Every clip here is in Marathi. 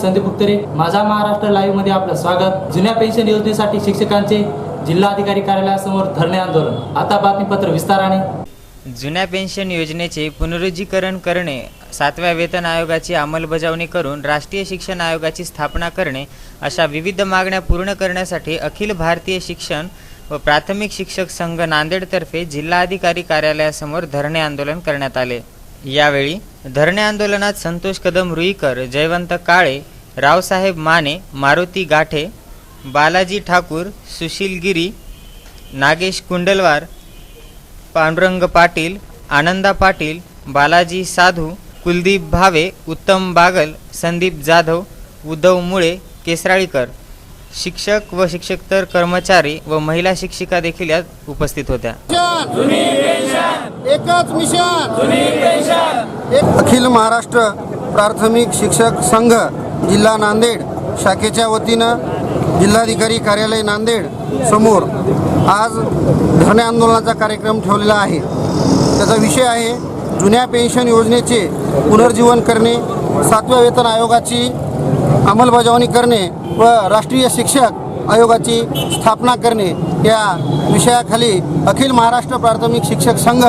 संदीप उत्तरे माझा महाराष्ट्र लाईव्हमध्ये आपलं स्वागत. जुन्या पेन्शन योजनेसाठी शिक्षकांचे जिल्हाधिकारी कार्यालयासमोर धरणे आंदोलन. आता बातमीपत्र विस्ताराने. जुन्या पेन्शन योजनेचे पुनरुज्जीकरण करणे सातव्या वेतन आयोगाची अंमलबजावणी करून राष्ट्रीय शिक्षण आयोगाची स्थापना करणे अशा विविध मागण्या पूर्ण करण्यासाठी अखिल भारतीय शिक्षण व प्राथमिक शिक्षक संघ नांदेडतर्फे जिल्हाधिकारी कार्यालयासमोर धरणे आंदोलन करण्यात आले. यावेळी धरणे आंदोलनात संतोष कदम रुईकर जयवंत काळे रावसाहेब माने मारुती गाठे बालाजी ठाकूर सुशील गिरी नागेश कुंडलवार पांडुरंग पाटील आनंदा पाटील बालाजी साधू कुलदीप भावे उत्तम बागल संदीप जाधव उद्धव मुळे केसराळीकर. शिक्षक व शिक्षकतर कर्मचारी व महिला शिक्षिका देखील यात उपस्थित होत्या. एकच मिशन. एक अखिल महाराष्ट्र प्राथमिक शिक्षक संघ जिल्हा नांदेड शाखेच्या वतीनं जिल्हाधिकारी कार्यालय नांदेड समोर आज धरणे आंदोलनाचा कार्यक्रम ठेवलेला आहे. त्याचा विषय आहे जुन्या पेन्शन योजनेचे पुनर्जीवन करणे सातव्या वेतन आयोगाची अंमलबजावणी करणे व राष्ट्रीय शिक्षक आयोगाची स्थापना करणे या विषयाखाली अखिल महाराष्ट्र प्राथमिक शिक्षक संघ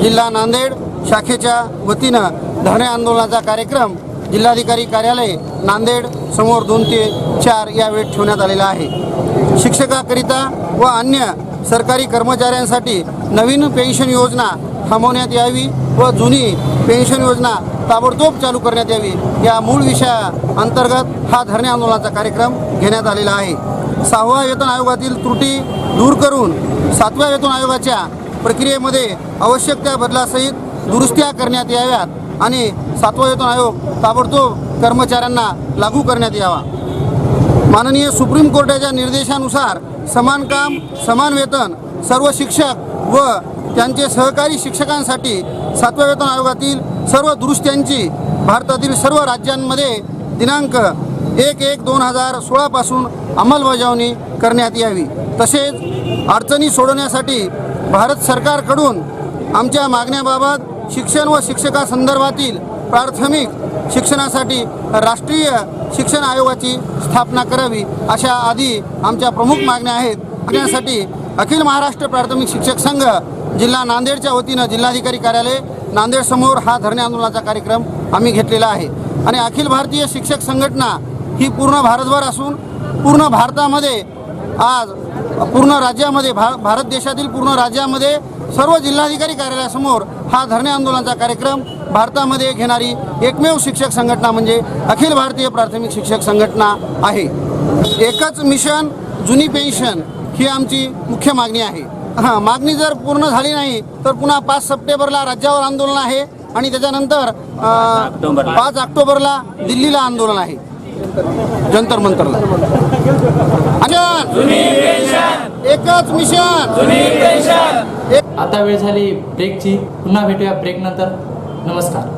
जिल्हा नांदेड शाखेच्या वतीनं धरणे आंदोलनाचा कार्यक्रम जिल्हाधिकारी कार्यालय नांदेड समोर दोन ते चार या वेळेत ठेवण्यात आलेला आहे. शिक्षकाकरिता व अन्य सरकारी कर्मचाऱ्यांसाठी नवीन पेन्शन योजना थांबवण्यात यावी व जुनी पेन्शन योजना ताबडतोब चालू करण्यात यावी या मूळ विषया अंतर्गत हा धरणे आंदोलनाचा कार्यक्रम घेण्यात आलेला आहे. सहाव्या वेतन आयोगातील त्रुटी दूर करून सातव्या वेतन आयोगाच्या प्रक्रियेमध्ये आवश्यक त्या बदलासहित दुरुस्त्या करण्यात याव्यात आणि सातवा वेतन आयोग ताबडतोब कर्मचाऱ्यांना लागू करण्यात यावा. माननीय सुप्रीम कोर्टाच्या निर्देशानुसार समान काम समान वेतन सर्व शिक्षक व त्यांचे सहकारी शिक्षकांसाठी सातव्या वेतन आयोगातील सर्व दुरुस्त्यांची भारतातील सर्व राज्यांमध्ये दिनांक एक एक दोन हजार सोळापासून अंमलबजावणी करण्यात यावी. तसेच अडचणी सोडवण्यासाठी भारत सरकारकडून आमच्या मागण्याबाबत शिक्षण व शिक्षकासंदर्भातील प्राथमिक शिक्षणासाठी राष्ट्रीय शिक्षण आयोगाची स्थापना करावी अशा आधी आमच्या प्रमुख मागण्या आहेत. मागण्यासाठी अखिल महाराष्ट्र प्राथमिक शिक्षक संघ जिल्हा नांदेडच्या वतीनं जिल्हाधिकारी कार्यालय नांदेडसमोर हा धरणे आंदोलनाचा कार्यक्रम आम्ही घेतलेला आहे. आणि अखिल भारतीय शिक्षक संघटना ही पूर्ण भारतभर असून पूर्ण भारतामध्ये आज पूर्ण राज्यामध्ये भा भारत देशातील पूर्ण राज्यामध्ये सर्व जिल्हाधिकारी कार्यालयासमोर हा धरणे आंदोलनाचा कार्यक्रम भारतामध्ये घेणारी एकमेव शिक्षक संघटना म्हणजे अखिल भारतीय प्राथमिक शिक्षक संघटना आहे. एकच मिशन जुनी पेन्शन ही आमची मुख्य मागणी आहे. हां मागणी जर पूर्ण झाली नाही तर पुन्हा पाच सप्टेंबरला राज्यावर आंदोलन आहे आणि त्याच्यानंतर पाच ऑक्टोबरला दिल्लीला आंदोलन आहे. जंतर मंतरला. एकच मिशन. आता वेळ झाली ब्रेकची पुन्हा भेटूया ब्रेक नंतर. नमस्कार.